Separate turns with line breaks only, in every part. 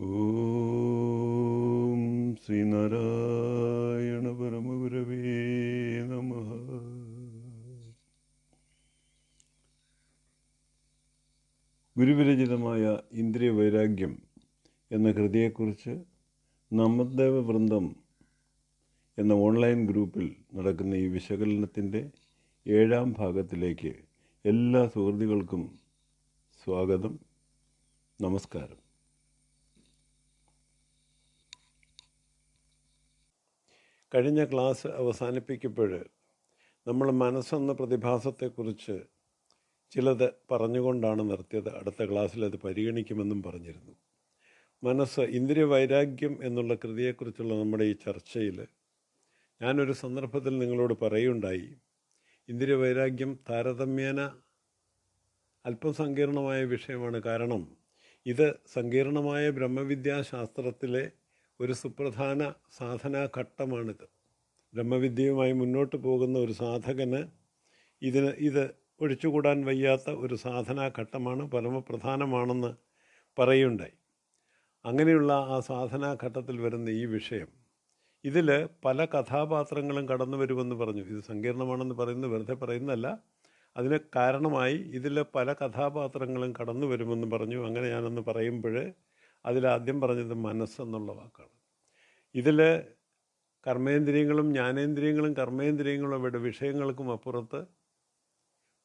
ഓം ശ്രീനാരായണ പരമഗുരവേ നമ. ഗുരുവിരചിതമായ ഇന്ദ്രിയ വൈരാഗ്യം എന്ന കൃതിയെക്കുറിച്ച് നമദേവ വൃന്ദം എന്ന ഓൺലൈൻ ഗ്രൂപ്പിൽ നടക്കുന്ന ഈ വിശകലനത്തിന്റെ ഏഴാം ഭാഗത്തിലേക്ക് എല്ലാ സുഹൃത്തുക്കൾക്കും സ്വാഗതം. നമസ്കാരം. കഴിഞ്ഞ ക്ലാസ് അവസാനിപ്പിക്കുമ്പോൾ നമ്മൾ മനസ്സെന്ന പ്രതിഭാസത്തെക്കുറിച്ച് ചിലത് പറഞ്ഞുകൊണ്ടാണ് നിർത്തിയത്. അടുത്ത ക്ലാസ്സിൽ അത് പരിഗണിക്കുമെന്നും പറഞ്ഞിരുന്നു. മനസ്സ് ഇന്ദ്രിയ വൈരാഗ്യം എന്നുള്ള കൃതിയെക്കുറിച്ചുള്ള നമ്മുടെ ഈ ചർച്ചയിൽ ഞാനൊരു സന്ദർഭത്തിൽ നിങ്ങളോട് പറയുണ്ടായി ഇന്ദ്രിയ വൈരാഗ്യം താരതമ്യേന അല്പം സങ്കീർണമായ വിഷയമാണ്. കാരണം ഇത് സങ്കീർണമായ ബ്രഹ്മവിദ്യാശാസ്ത്രത്തിലെ ഒരു സുപ്രധാന സാധനാഘട്ടമാണിത്. ബ്രഹ്മവിദ്യയുമായി മുന്നോട്ട് പോകുന്ന ഒരു സാധകന് ഇതിന് ഇത് ഒഴിച്ചുകൂടാൻ വയ്യാത്ത ഒരു സാധനാഘട്ടമാണ് പരമപ്രധാനമാണെന്ന് പറയുണ്ടായി. അങ്ങനെയുള്ള ആ സാധനാഘട്ടത്തിൽ വരുന്ന ഈ വിഷയം. ഇതിൽ പല കഥാപാത്രങ്ങളും കടന്നു വരുമെന്ന് പറഞ്ഞു. ഇത് സങ്കീർണമാണെന്ന് പറയുന്നത് വെറുതെ പറയുന്നതല്ല. അതിന് കാരണമായി ഇതിൽ പല കഥാപാത്രങ്ങളും കടന്നു വരുമെന്ന് പറഞ്ഞു. അങ്ങനെ ഞാനൊന്ന് പറയുമ്പോൾ അതിലാദ്യം പറഞ്ഞത് മനസ്സെന്നുള്ള വാക്കാണ്. ഇതിൽ കർമ്മേന്ദ്രിയങ്ങളും ജ്ഞാനേന്ദ്രിയങ്ങളും കർമ്മേന്ദ്രിയങ്ങളും അവയുടെ വിഷയങ്ങൾക്കും അപ്പുറത്ത്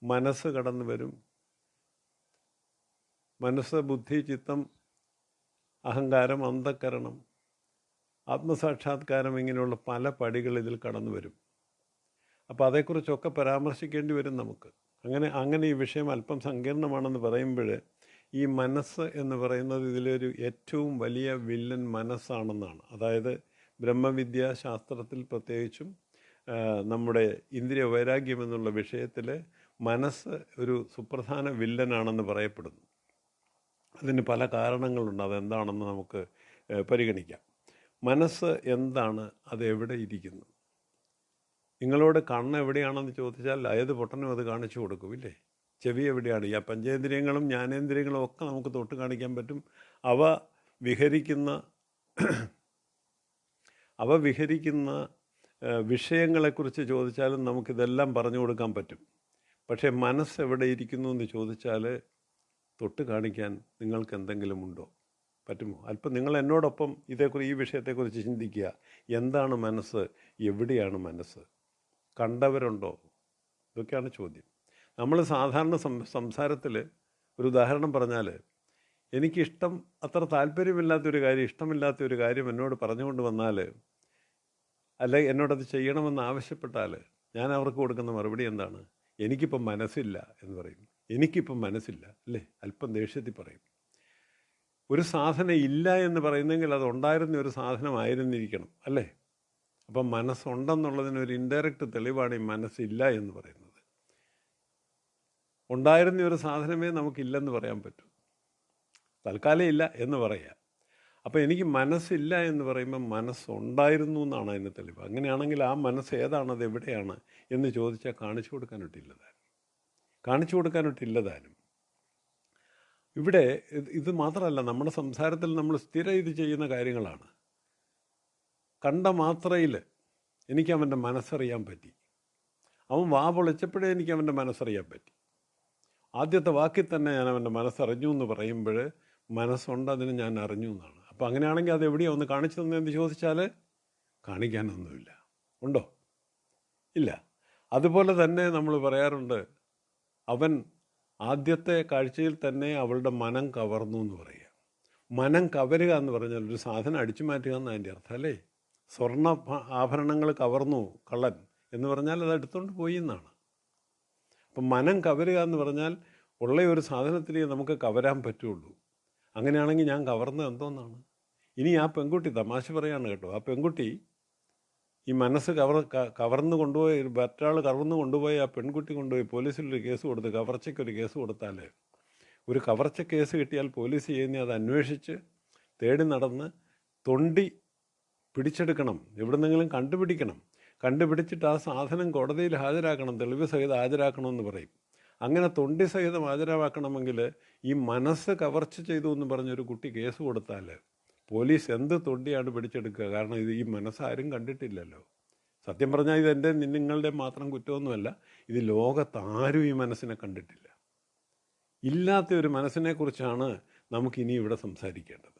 മനസ്സ് കടന്നു വരും. മനസ്സ് ബുദ്ധി ചിത്തം അഹങ്കാരം അന്ധക്കരണം ആത്മസാക്ഷാത്കാരം ഇങ്ങനെയുള്ള പല പടികൾ ഇതിൽ കടന്നു വരും. അപ്പോൾ അതേക്കുറിച്ചൊക്കെ പരാമർശിക്കേണ്ടി വരും നമുക്ക്. അങ്ങനെ അങ്ങനെ ഈ വിഷയം അല്പം സങ്കീർണമാണെന്ന് പറയുമ്പോൾ ഈ മനസ്സ് എന്ന് പറയുന്നത് ഇതിലൊരു ഏറ്റവും വലിയ വില്ലൻ മനസ്സാണെന്നാണ്. അതായത് ബ്രഹ്മവിദ്യാ ശാസ്ത്രത്തിൽ പ്രത്യേകിച്ചും നമ്മുടെ ഇന്ദ്രിയ വൈരാഗ്യം എന്നുള്ള വിഷയത്തിൽ മനസ്സ് ഒരു സുപ്രധാന വില്ലനാണെന്ന് പറയപ്പെടുന്നു. അതിന് പല കാരണങ്ങളുണ്ട്. അതെന്താണെന്ന് നമുക്ക് പരിഗണിക്കാം. മനസ്സ് എന്താണ്? അത് എവിടെ ഇരിക്കുന്നു? നിങ്ങളോട് കണ്ണ് എവിടെയാണെന്ന് ചോദിച്ചാൽ ഏത് പൊട്ടനും അത് കാണിച്ചു കൊടുക്കും ഇല്ലേ? ചെവി എവിടെയാണ്? ഈ പഞ്ചേന്ദ്രിയങ്ങളും ജ്ഞാനേന്ദ്രിയങ്ങളും ഒക്കെ നമുക്ക് തൊട്ട് കാണിക്കാൻ പറ്റും. അവ വിഹരിക്കുന്ന അവ വിഹരിക്കുന്ന വിഷയങ്ങളെക്കുറിച്ച് ചോദിച്ചാലും നമുക്കിതെല്ലാം പറഞ്ഞു കൊടുക്കാൻ പറ്റും. പക്ഷേ മനസ്സ് എവിടെ ഇരിക്കുന്നു എന്ന് ചോദിച്ചാൽ തൊട്ട് കാണിക്കാൻ നിങ്ങൾക്ക് എന്തെങ്കിലും ഉണ്ടോ? പറ്റുമോ? അല്പം നിങ്ങൾ എന്നോടൊപ്പം ഇതേക്കുറിച്ച് ഈ വിഷയത്തെക്കുറിച്ച് ചിന്തിക്കുക. എന്താണ് മനസ്സ്? എവിടെയാണ് മനസ്സ്? കണ്ടവരുണ്ടോ? ഇതൊക്കെയാണ് ചോദ്യം. നമ്മൾ സാധാരണ സംസാരത്തിൽ ഒരു ഉദാഹരണം പറഞ്ഞാൽ എനിക്കിഷ്ടം അത്ര താല്പര്യമില്ലാത്തൊരു കാര്യം ഇഷ്ടമില്ലാത്ത ഒരു കാര്യം എന്നോട് പറഞ്ഞുകൊണ്ട് വന്നാൽ അല്ലെ എന്നോടത് ചെയ്യണമെന്ന് ആവശ്യപ്പെട്ടാൽ ഞാൻ അവർക്ക് കൊടുക്കുന്ന മറുപടി എന്താണ്? എനിക്കിപ്പം മനസ്സില്ല എന്ന് പറയും. എനിക്കിപ്പം മനസ്സില്ല അല്ലേ? അല്പം ദേഷ്യത്തിൽ പറയും. ഒരു സാധനം ഇല്ല എന്ന് പറയുന്നെങ്കിൽ അത് ഉണ്ടായിരുന്ന ഒരു സാധനമായിരുന്നിരിക്കണം അല്ലേ? അപ്പം മനസ്സുണ്ടെന്നുള്ളതിന് ഒരു ഇൻഡയറക്റ്റ് തെളിവാണ് ഈ മനസ്സില്ല എന്ന് പറയുന്നത്. ഉണ്ടായിരുന്ന ഒരു സാധനമേ നമുക്കില്ലെന്ന് പറയാൻ പറ്റൂ. തൽക്കാലം ഇല്ല എന്ന് പറയാം. അപ്പോൾ എനിക്ക് മനസ്സില്ല എന്ന് പറയുമ്പോൾ മനസ്സുണ്ടായിരുന്നു എന്നാണ് അതിന് തെളിവ്. അങ്ങനെയാണെങ്കിൽ ആ മനസ്സ് ഏതാണ് അത് എവിടെയാണ് എന്ന് ചോദിച്ചാൽ കാണിച്ചു കൊടുക്കാനൊട്ടില്ലതാനും. കാണിച്ചു കൊടുക്കാനൊട്ടില്ലതാനും. ഇവിടെ ഇത് മാത്രമല്ല നമ്മുടെ സംസാരത്തിൽ നമ്മൾ സ്ഥിരം ഇത് ചെയ്യുന്ന കാര്യങ്ങളാണ്. കണ്ട മാത്രയിൽ എനിക്ക് അവന്റെ മനസ്സറിയാൻ പറ്റി. അവൻ വാ പൊളിച്ചപ്പോഴേ എനിക്ക് അവന്റെ മനസ്സറിയാൻ പറ്റി. ആദ്യത്തെ വാക്കിൽ തന്നെ ഞാൻ അവന്റെ മനസ്സറിഞ്ഞു എന്ന് പറയുമ്പോൾ മനസ്സുണ്ട് അതിന് ഞാൻ അറിഞ്ഞു എന്നാണ്. അപ്പോൾ അങ്ങനെയാണെങ്കിൽ അത് എവിടെയാണ് ഒന്ന് കാണിച്ചു തന്നെന്ന് ചോദിച്ചാൽ കാണിക്കാനൊന്നുമില്ല. ഉണ്ടോ? ഇല്ല. അതുപോലെ തന്നെ നമ്മൾ പറയാറുണ്ട് അവൻ ആദ്യത്തെ കാഴ്ചയിൽ തന്നെ അവളുടെ മനം കവർന്നു എന്ന് പറയുക. മനം കവരുക എന്ന് പറഞ്ഞാൽ ഒരു സാധനം അടിച്ചു മാറ്റുക എന്ന് അതിന്റെ അർത്ഥം അല്ലേ? സ്വർണ ആഭരണങ്ങൾ കവർന്നു കള്ളൻ എന്ന് പറഞ്ഞാൽ അത് എടുത്തുകൊണ്ട് പോയി എന്നാണ്. അപ്പം മനം കവരുക എന്ന് പറഞ്ഞാൽ ഉള്ള ഒരു സാധനത്തിനെ നമുക്ക് കവരാൻ പറ്റുള്ളൂ. അങ്ങനെയാണെങ്കിൽ ഞാൻ കവർന്നത് എന്തോന്നാണ്? ഇനി ആ പെൺകുട്ടി തമാശ പറയാണ് കേട്ടോ. ആ പെൺകുട്ടി ഈ മനസ്സ് കവർ കവർന്നു കൊണ്ടുപോയി മറ്റൊരാൾ കവർന്നു കൊണ്ടുപോയി ആ പെൺകുട്ടി കൊണ്ടുപോയി പോലീസിലൊരു കേസ് കൊടുത്ത് കവർച്ചയ്ക്കൊരു കേസ് കൊടുത്താൽ ഒരു കവർച്ച കേസ് കിട്ടിയാൽ പോലീസ് ചെയ്യുന്ന അത് അന്വേഷിച്ച് തേടി നടന്ന് തൊണ്ടി പിടിച്ചെടുക്കണം. എവിടുന്നെങ്കിലും കണ്ടുപിടിക്കണം. കണ്ടുപിടിച്ചിട്ട് ആ സാധനം കോടതിയിൽ ഹാജരാക്കണം തെളിവ് സഹിതം ഹാജരാക്കണമെന്ന് പറയും. അങ്ങനെ തൊണ്ടി സഹിതം ഹാജരാക്കണമെങ്കിൽ ഈ മനസ്സ് കവർച്ച ചെയ്തു എന്ന് പറഞ്ഞൊരു കുട്ടി കേസ് കൊടുത്താൽ പോലീസ് എന്ത് തൊണ്ടിയാണ് പിടിച്ചെടുക്കുക? കാരണം ഇത് ഈ മനസ്സാരും കണ്ടിട്ടില്ലല്ലോ. സത്യം പറഞ്ഞാൽ ഇത് എന്റെ നിങ്ങളുടെ മാത്രം കുറ്റമൊന്നുമല്ല ഇത് ലോകത്ത് ആരും ഈ മനസ്സിനെ കണ്ടിട്ടില്ല. ഇല്ലാത്ത ഒരു മനസ്സിനെക്കുറിച്ചാണ് നമുക്കിനി ഇവിടെ സംസാരിക്കേണ്ടത്.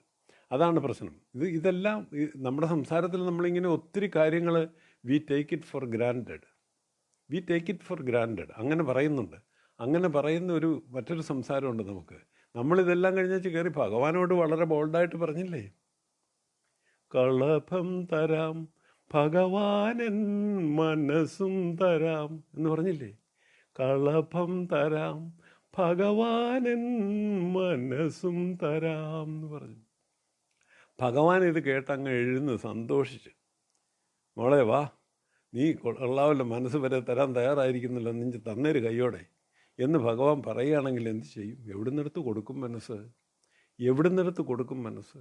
അതാണ് പ്രശ്നം. ഇത് ഇതെല്ലാം നമ്മുടെ സംസാരത്തിൽ നമ്മളിങ്ങനെ ഒത്തിരി കാര്യങ്ങൾ we take it for granted we take it for granted അങ്ങനെ പറയുന്നുണ്ട്. അങ്ങനെ പറയുന്ന ഒരു മറ്റൊരു സംസാരമുണ്ട് നമുക്ക്. നമ്മളിതെല്ലാം കഴിഞ്ഞാൽ കയറി ഭഗവാനോട് വളരെ ബോൾഡായിട്ട് പറഞ്ഞില്ലേ? കളഭം തരാം ഭഗവാനൻ മനസ്സും തരാം എന്ന് പറഞ്ഞില്ലേ? കളഭം തരാം ഭഗവാനൻ മനസ്സും തരാം എന്ന് പറഞ്ഞു. ഭഗവാൻ ഇത് കേട്ടങ്ങ് എഴുന്ന് സന്തോഷിച്ച്. മോളെ വാ. നീ കൊള്ളാവല്ലോ മനസ്സ് വരെ തരാൻ തയ്യാറായിരിക്കുന്നല്ലോ. നെഞ്ച് തന്നൊരു കൈയോടെ എന്ന് ഭഗവാൻ പറയുകയാണെങ്കിൽ എന്ത് ചെയ്യും? എവിടുന്നെടുത്ത് കൊടുക്കും മനസ്സ്? എവിടുന്നെടുത്ത് കൊടുക്കും മനസ്സ്?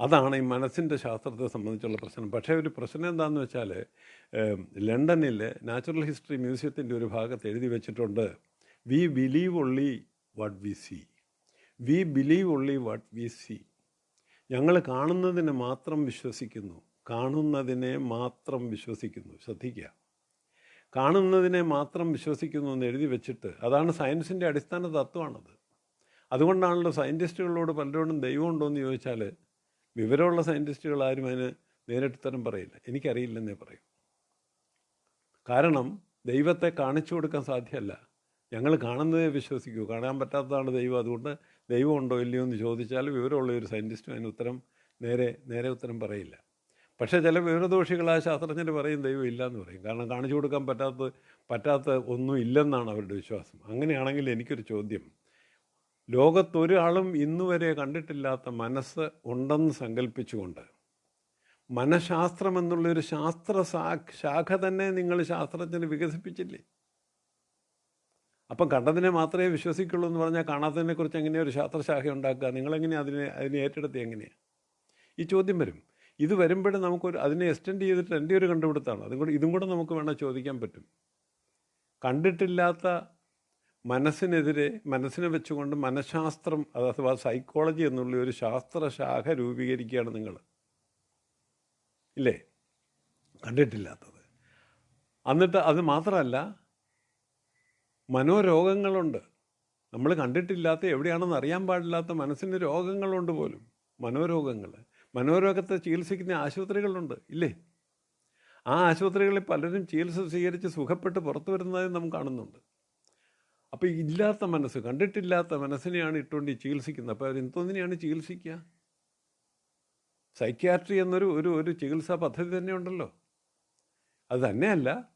അതാണ് ഈ മനസ്സിന്റെ ശാസ്ത്രത്തെ സംബന്ധിച്ചുള്ള പ്രശ്നം. പക്ഷേ ഒരു പ്രശ്നം എന്താണെന്ന് വെച്ചാൽ ലണ്ടനിൽ നാച്ചുറൽ ഹിസ്റ്ററി മ്യൂസിയത്തിന്റെ ഒരു ഭാഗത്ത് എഴുതി വെച്ചിട്ടുണ്ട് we believe only what we see we believe only what we see ഞങ്ങൾ കാണുന്നതിനെ മാത്രം വിശ്വസിക്കുന്നു. കാണുന്നതിനെ മാത്രം വിശ്വസിക്കുന്നു. ശ്രദ്ധിക്കുക. കാണുന്നതിനെ മാത്രം വിശ്വസിക്കുന്നു എന്ന് എഴുതി വെച്ചിട്ട് അതാണ് സയൻസിന്റെ അടിസ്ഥാന തത്വമാണത്. അതുകൊണ്ടാണല്ലോ സയന്റിസ്റ്റുകളോട് പലരോടും ദൈവമുണ്ടോ എന്ന് ചോദിച്ചാൽ വിവരമുള്ള സയന്റിസ്റ്റുകൾ ആരും അതിന് നേരിട്ടുത്തരം പറയില്ല. എനിക്കറിയില്ലെന്നേ പറയും. കാരണം ദൈവത്തെ കാണിച്ചു കൊടുക്കാൻ സാധ്യമല്ല. ഞങ്ങൾ കാണുന്നതേ വിശ്വസിക്കൂ. കാണാൻ പറ്റാത്തതാണ് ദൈവം. അതുകൊണ്ട് ദൈവം ഉണ്ടോ ഇല്ലയോ എന്ന് ചോദിച്ചാൽ വിവരമുള്ള ഒരു സയന്റിസ്റ്റും അതിന് ഉത്തരം നേരെ നേരെ ഉത്തരം പറയില്ല. പക്ഷേ ചില വിവരദോഷികളായ ശാസ്ത്രജ്ഞർ പറയും ദൈവം ഇല്ല എന്ന് പറയും. കാരണം കാണിച്ചു കൊടുക്കാൻ പറ്റാത്ത പറ്റാത്ത ഒന്നും ഇല്ലെന്നാണ് അവരുടെ വിശ്വാസം. അങ്ങനെയാണെങ്കിൽ എനിക്കൊരു ചോദ്യം. ലോകത്തൊരാളും ഇന്നുവരെ കണ്ടിട്ടില്ലാത്ത മനസ്സ് ഉണ്ടെന്ന് സങ്കല്പിച്ചുകൊണ്ട് മനഃശാസ്ത്രം എന്നുള്ളൊരു ശാസ്ത്ര ശാഖ തന്നെ നിങ്ങൾ ശാസ്ത്രജ്ഞർ വികസിപ്പിച്ചില്ലേ? അപ്പം കണ്ടതിനെ മാത്രമേ വിശ്വസിക്കുള്ളൂ എന്ന് പറഞ്ഞാൽ കാണാത്തതിനെ കുറിച്ച് എങ്ങനെയാണ് ഒരു ശാസ്ത്രശാഖ ഉണ്ടാക്കുക? നിങ്ങളെങ്ങനെ അതിനെ അതിനെ ഏറ്റെടുത്ത് എങ്ങനെയാണ് ഈ ചോദ്യം വരും. ഇത് വരുമ്പോഴും നമുക്കൊരു അതിനെ എക്സ്റ്റെൻഡ് ചെയ്തിട്ട് എന്റെ ഒരു കണ്ടുപിടുത്തമാണ് അതും കൂടെ ഇതും കൂടെ നമുക്ക് വേണം ചോദിക്കാൻ പറ്റും. കണ്ടിട്ടില്ലാത്ത മനസ്സിനെതിരെ മനസ്സിനെ വെച്ചുകൊണ്ട് മനഃശാസ്ത്രം അഥവാ സൈക്കോളജി എന്നുള്ള ഒരു ശാസ്ത്രശാഖ രൂപീകരിക്കുകയാണ് നിങ്ങൾ. ഇല്ലേ? കണ്ടിട്ടില്ലാത്തത്. എന്നിട്ട് അത് മാത്രമല്ല മനോരോഗങ്ങളുണ്ട്. നമ്മൾ കണ്ടിട്ടില്ലാത്ത എവിടെയാണെന്ന് അറിയാൻ പാടില്ലാത്ത മനസ്സിന് രോഗങ്ങളുണ്ട് പോലും. മനോരോഗങ്ങൾ. മനോരോഗത്തെ ചികിത്സിക്കുന്ന ആശുപത്രികളുണ്ട് ഇല്ലേ? ആ ആശുപത്രികളിൽ പലരും ചികിത്സ സ്വീകരിച്ച് സുഖപ്പെട്ട് പുറത്തു വരുന്നതായി നാം കാണുന്നുണ്ട്. അപ്പോൾ ഇല്ലാത്ത മനസ്സ് കണ്ടിട്ടില്ലാത്ത മനസ്സിനെയാണ് ഇട്ടുകൊണ്ട് ചികിത്സിക്കുന്നത്. അപ്പോൾ അവർ എന്തോന്നിനെയാണ് ചികിത്സിക്കുക? സൈക്യാട്രി എന്നൊരു ഒരു ഒരു ചികിത്സാ പദ്ധതി തന്നെ ഉണ്ടല്ലോ അത് തന്നെയല്ല.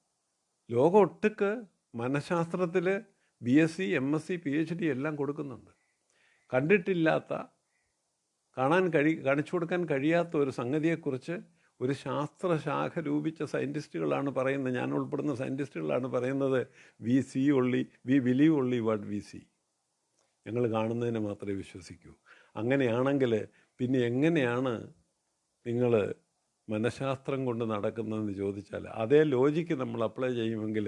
ലോകം ഒട്ടുക്ക് മനഃശാസ്ത്രത്തിൽ B S C M S C P H D എല്ലാം കൊടുക്കുന്നുണ്ട്. കണ്ടിട്ടില്ലാത്ത കാണാൻ കഴി കാണിച്ചു കൊടുക്കാൻ കഴിയാത്ത ഒരു സംഗതിയെക്കുറിച്ച് ഒരു ശാസ്ത്രശാഖ രൂപിച്ച സയന്റിസ്റ്റുകളാണ് പറയുന്നത്. ഞാൻ ഉൾപ്പെടുന്ന സയന്റിസ്റ്റുകളാണ് പറയുന്നത് we see only we believe only what we see. ഞങ്ങൾ കാണുന്നതിനെ മാത്രമേ വിശ്വസിക്കൂ. അങ്ങനെയാണെങ്കിൽ പിന്നെ എങ്ങനെയാണ് നിങ്ങൾ മനഃശാസ്ത്രം കൊണ്ട് നടക്കുന്നതെന്ന് ചോദിച്ചാൽ അതേ ലോജിക്ക് നമ്മൾ അപ്ലൈ ചെയ്യുമെങ്കിൽ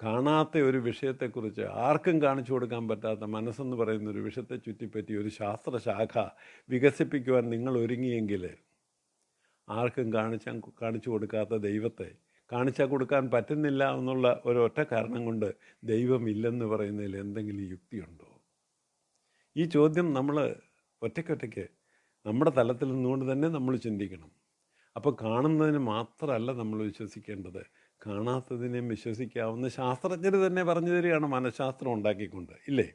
കാണാത്ത ഒരു വിഷയത്തെക്കുറിച്ച് ആർക്കും കാണിച്ചു കൊടുക്കാൻ പറ്റാത്ത മനസ്സെന്ന് പറയുന്ന ഒരു വിഷയത്തെ ചുറ്റിപ്പറ്റി ഒരു ശാസ്ത്രശാഖ വികസിപ്പിക്കുവാൻ നിങ്ങൾ ഒരുങ്ങിയെങ്കിൽ ആർക്കും കാണിച്ചാൽ കാണിച്ചു കൊടുക്കാത്ത ദൈവത്തെ കാണിച്ചാൽ കൊടുക്കാൻ പറ്റുന്നില്ല എന്നുള്ള ഒരൊറ്റ കാരണം കൊണ്ട് ദൈവം ഇല്ലെന്ന് പറയുന്നതിൽ എന്തെങ്കിലും യുക്തിയുണ്ടോ? ഈ ചോദ്യം നമ്മൾ ഒറ്റയ്ക്കൊറ്റയ്ക്ക് നമ്മുടെ തലത്തിൽ നിന്നുകൊണ്ട് തന്നെ നമ്മൾ ചിന്തിക്കണം. അപ്പോൾ കാണുന്നതിന് മാത്രമല്ല നമ്മൾ വിശ്വസിക്കേണ്ടത് കാണാത്തതിനെയും വിശ്വസിക്കാവുന്ന ശാസ്ത്രജ്ഞർ തന്നെ പറഞ്ഞു തരികയാണ് മനഃശാസ്ത്രം ഉണ്ടാക്കിക്കൊണ്ട് ഇല്ലേ?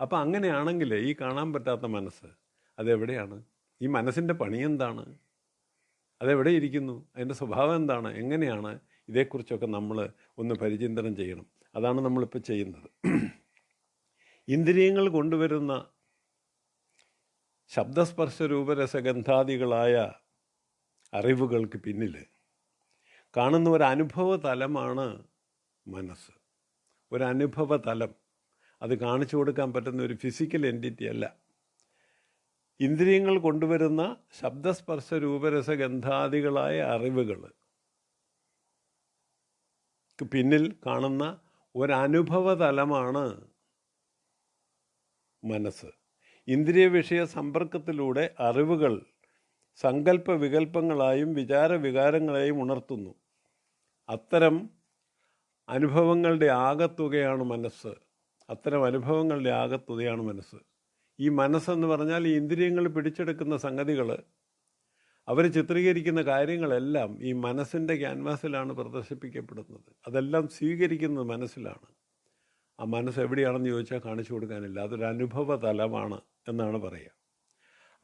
അപ്പോൾ അങ്ങനെയാണെങ്കിൽ ഈ കാണാൻ പറ്റാത്ത മനസ്സ് അതെവിടെയാണ്? ഈ മനസ്സിന്റെ പണി എന്താണ്? അതെവിടെ ഇരിക്കുന്നു? അതിന്റെ സ്വഭാവം എന്താണ്? എങ്ങനെയാണ്? ഇതേക്കുറിച്ചൊക്കെ നമ്മൾ ഒന്ന് പരിചിന്തനം ചെയ്യണം. അതാണ് നമ്മളിപ്പോൾ ചെയ്യുന്നത്. ഇന്ദ്രിയങ്ങൾ കൊണ്ടുവരുന്ന ശബ്ദസ്പർശ രൂപരസഗന്ധാദികളായ അറിവുകൾക്ക് പിന്നിൽ കാണുന്ന ഒരു അനുഭവ തലമാണ് മനസ്സ്. ഒരു അനുഭവ തലം അത് കാണിച്ചു കൊടുക്കാൻ പറ്റുന്ന ഒരു ഫിസിക്കൽ എന്റിറ്റി അല്ല. ഇന്ദ്രിയങ്ങൾ കൊണ്ടുവരുന്ന ശബ്ദസ്പർശ രൂപരസഗന്ധാദികളായ അറിവുകൾ. പിന്നിൽ കാണുന്ന ഒരനുഭവ തലമാണ് മനസ്സ്. ഇന്ദ്രിയ വിഷയ സമ്പർക്കത്തിലൂടെ അറിവുകൾ സങ്കല്പ വികല്പങ്ങളായും വിചാര വികാരങ്ങളെയും ഉണർത്തുന്നു. അത്തരം അനുഭവങ്ങളുടെ ആകത്തുകയാണ് മനസ്സ്. അത്തരം അനുഭവങ്ങളുടെ ആകത്തുകയാണ് മനസ്സ്. ഈ മനസ്സെന്ന് പറഞ്ഞാൽ ഈ ഇന്ദ്രിയങ്ങൾ പിടിച്ചെടുക്കുന്ന സംഗതികൾ അവർ ചിത്രീകരിക്കുന്ന കാര്യങ്ങളെല്ലാം ഈ മനസ്സിന്റെ ക്യാൻവാസിലാണ് പ്രദർശിപ്പിക്കപ്പെടുന്നത്. അതെല്ലാം സ്വീകരിക്കുന്നത് മനസ്സിലാണ്. ആ മനസ്സ് എവിടെയാണെന്ന് ചോദിച്ചാൽ കാണിച്ചു കൊടുക്കാനില്ല. അതൊരു അനുഭവ തലമാണ് എന്നാണ് പറയുക.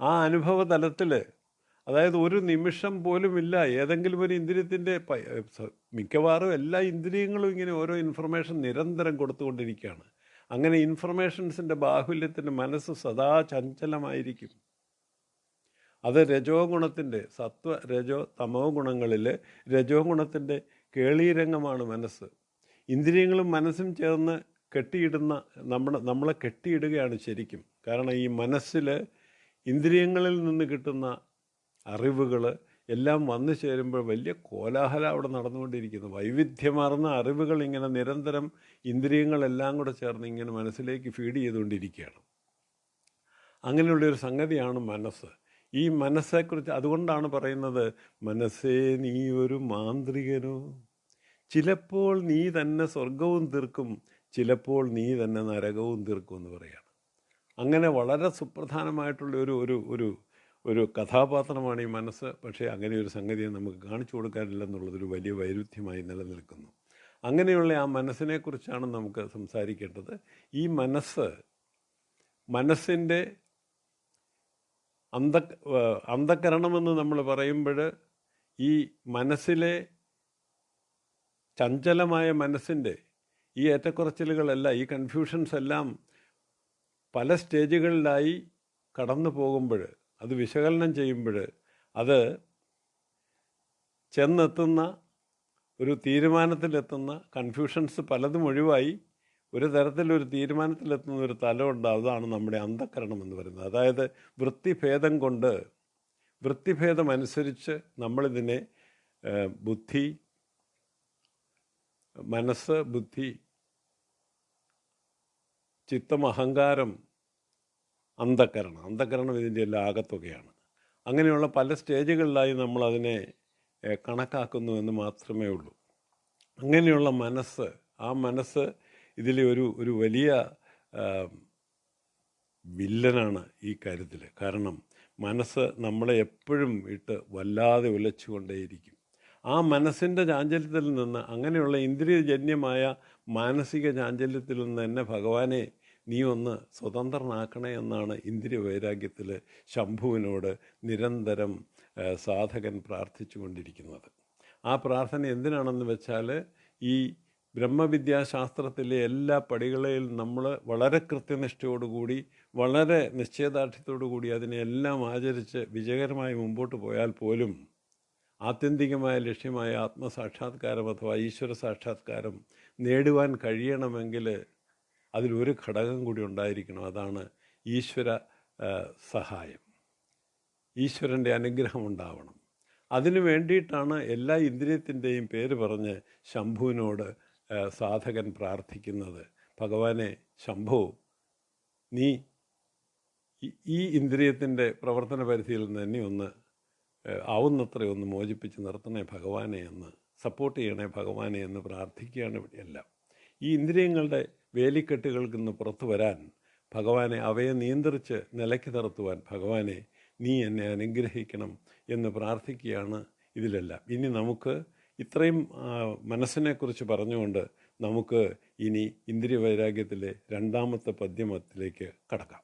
ആ അനുഭവ തലത്തിൽ അതായത് ഒരു നിമിഷം പോലും ഇല്ല ഏതെങ്കിലും ഒരു ഇന്ദ്രിയത്തിന്റെ മിക്കവാറും എല്ലാ ഇന്ദ്രിയങ്ങളും ഇങ്ങനെ ഓരോ ഇൻഫർമേഷൻ നിരന്തരം കൊടുത്തുകൊണ്ടിരിക്കുകയാണ്. അങ്ങനെ ഇൻഫർമേഷൻസിന്റെ ബാഹുല്യത്തിന് മനസ്സ് സദാ ചഞ്ചലമായിരിക്കും. അത് രജോ ഗുണത്തിന്റെ സത്വ രജോ തമോ ഗുണങ്ങളിൽ രജോ ഗുണത്തിന്റെ കേളീരംഗമാണ് മനസ്സ്. ഇന്ദ്രിയങ്ങളും മനസ്സും ചേർന്ന് കെട്ടിയിടുന്ന നമ്മുടെ നമ്മളെ കെട്ടിയിടുകയാണ് ശരിക്കും. കാരണം ഈ മനസ്സിൽ ഇന്ദ്രിയങ്ങളിൽ നിന്ന് കിട്ടുന്ന അറിവുകൾ എല്ലാം വന്നു ചേരുമ്പോൾ വലിയ കോലാഹലം അവിടെ നടന്നുകൊണ്ടിരിക്കുന്നു. വൈവിധ്യമാർന്ന അറിവുകൾ ഇങ്ങനെ നിരന്തരം ഇന്ദ്രിയങ്ങളെല്ലാം കൂടെ ചേർന്ന് ഇങ്ങനെ മനസ്സിലേക്ക് ഫീഡ് ചെയ്തുകൊണ്ടിരിക്കുകയാണ്. അങ്ങനെയുള്ളൊരു സംഗതിയാണ് മനസ്സ്. ഈ മനസ്സെക്കുറിച്ച് അതുകൊണ്ടാണ് പറയുന്നത് മനസ്സേ നീ ഒരു മാന്ത്രികനോ. ചിലപ്പോൾ നീ തന്നെ സ്വർഗവും തീർക്കും ചിലപ്പോൾ നീ തന്നെ നരകവും തീർക്കും എന്ന് പറയുകയാണ് അങ്ങനെ വളരെ സുപ്രധാനമായിട്ടുള്ള ഒരു ഒരു ഒരു ഒരു കഥാപാത്രമാണ് ഈ മനസ്സ്. പക്ഷേ അങ്ങനെ ഒരു സംഗതിയെ നമുക്ക് കാണിച്ചു കൊടുക്കാനില്ലെന്നുള്ളതൊരു വലിയ വൈരുദ്ധ്യമായി നിലനിൽക്കുന്നു. അങ്ങനെയുള്ള ആ മനസ്സിനെക്കുറിച്ചാണ് നമുക്ക് സംസാരിക്കേണ്ടത്. ഈ മനസ്സ് മനസ്സിന്റെ അന്ത അന്ധകരണമെന്ന് നമ്മൾ പറയുമ്പോൾ ഈ മനസ്സിലെ ചഞ്ചലമായ മനസ്സിന്റെ ഈ ഏറ്റക്കുറച്ചിലുകളല്ല ഈ കൺഫ്യൂഷൻസ് എല്ലാം പല സ്റ്റേജുകളിലായി കടന്നു പോകുമ്പോൾ അത് വിശകലനം ചെയ്യുമ്പോൾ അത് ചെന്നെത്തുന്ന ഒരു തീരുമാനത്തിലെത്തുന്ന കൺഫ്യൂഷൻസ് പലതും ഒഴിവായി ഒരു തരത്തിലൊരു തീരുമാനത്തിലെത്തുന്ന ഒരു തലമുണ്ട് അതാണ് നമ്മുടെ അന്ധക്കരണം എന്ന് പറയുന്നത്. അതായത് വൃത്തിഭേദം കൊണ്ട് വൃത്തിഭേദം അനുസരിച്ച് നമ്മളിതിനെ ബുദ്ധി മനസ്സ് ബുദ്ധി ചിത്തം അഹങ്കാരം അന്ധക്കരണം അന്ധക്കരണം ഇതിന്റെ എല്ലാം ആകത്തുകയാണ്. അങ്ങനെയുള്ള പല സ്റ്റേജുകളിലായി നമ്മളതിനെ കണക്കാക്കുന്നു എന്ന് മാത്രമേ ഉള്ളൂ. അങ്ങനെയുള്ള മനസ്സ് ആ മനസ്സ് ഇതിലെ ഒരു ഒരു വലിയ വില്ലനാണ് ഈ കാര്യത്തിൽ കാരണം മനസ്സ് നമ്മളെ എപ്പോഴും ഇട്ട് വല്ലാതെ ഉലച്ചുകൊണ്ടേയിരിക്കും. ആ മനസ്സിന്റെ ചാഞ്ചല്യത്തിൽ നിന്ന് അങ്ങനെയുള്ള ഇന്ദ്രിയജന്യമായ മാനസിക ചാഞ്ചല്യത്തിൽ നിന്ന് തന്നെ ഭഗവാനെ നീ ഒന്ന് സ്വതന്ത്രനാക്കണേ എന്നാണ് ഇന്ദ്രിയ വൈരാഗ്യത്തിൽ ശംഭുവിനോട് നിരന്തരം സാധകൻ പ്രാർത്ഥിച്ചു കൊണ്ടിരിക്കുന്നത് ആ പ്രാർത്ഥന എന്തിനാണെന്ന് വെച്ചാൽ ഈ ബ്രഹ്മവിദ്യാശാസ്ത്രത്തിലെ എല്ലാ പടികളെയും നമ്മൾ വളരെ കൃത്യനിഷ്ഠയോടുകൂടി വളരെ നിശ്ചയദാർഢ്യത്തോടു കൂടി അതിനെല്ലാം ആചരിച്ച് വിജയകരമായി മുമ്പോട്ട് പോയാൽ പോലും ആത്യന്തികമായ ലക്ഷ്യമായ ആത്മസാക്ഷാത്കാരം അഥവാ ഈശ്വര സാക്ഷാത്കാരം നേടുവാൻ കഴിയണമെങ്കിൽ അതിലൊരു ഘടകം കൂടി ഉണ്ടായിരിക്കണം. അതാണ് ഈശ്വര സഹായം. ഈശ്വരന്റെ അനുഗ്രഹം ഉണ്ടാവണം. അതിനു വേണ്ടിയിട്ടാണ് എല്ലാ ഇന്ദ്രിയത്തിന്റെയും പേര് പറഞ്ഞ് ശംഭുവിനോട് സാധകൻ പ്രാർത്ഥിക്കുന്നത്. ഭഗവാനെ ശംഭു നീ ഈ- ഇന്ദ്രിയത്തിന്റെ പ്രവർത്തന പരിധിയിൽ നിന്ന് എന്നെ ഒന്ന് ആവുന്നത്ര ഒന്ന് മോചിപ്പിച്ച് നിർത്തണേ ഭഗവാനെ എന്ന് സപ്പോർട്ട് ചെയ്യണേ ഭഗവാനെ എന്ന് പ്രാർത്ഥിക്കുകയാണ് ഇവിടെയെല്ലാം. ഈ ഇന്ദ്രിയങ്ങളുടെ വേലിക്കെട്ടുകൾക്ക് നിന്ന് പുറത്തു വരാൻ ഭഗവാനെ അവയെ നിയന്ത്രിച്ച് നിലയ്ക്ക് നിർത്തുവാൻ ഭഗവാനെ നീ എന്നെ അനുഗ്രഹിക്കണം എന്ന് പ്രാർത്ഥിക്കുകയാണ് ഇതിലെല്ലാം. ഇനി നമുക്ക് ഇത്രയും മനസ്സിനെക്കുറിച്ച് പറഞ്ഞുകൊണ്ട് നമുക്ക് ഇനി ഇന്ദ്രിയ വൈരാഗ്യത്തിലെ രണ്ടാമത്തെ പദ്യമത്തിലേക്ക് കടക്കാം.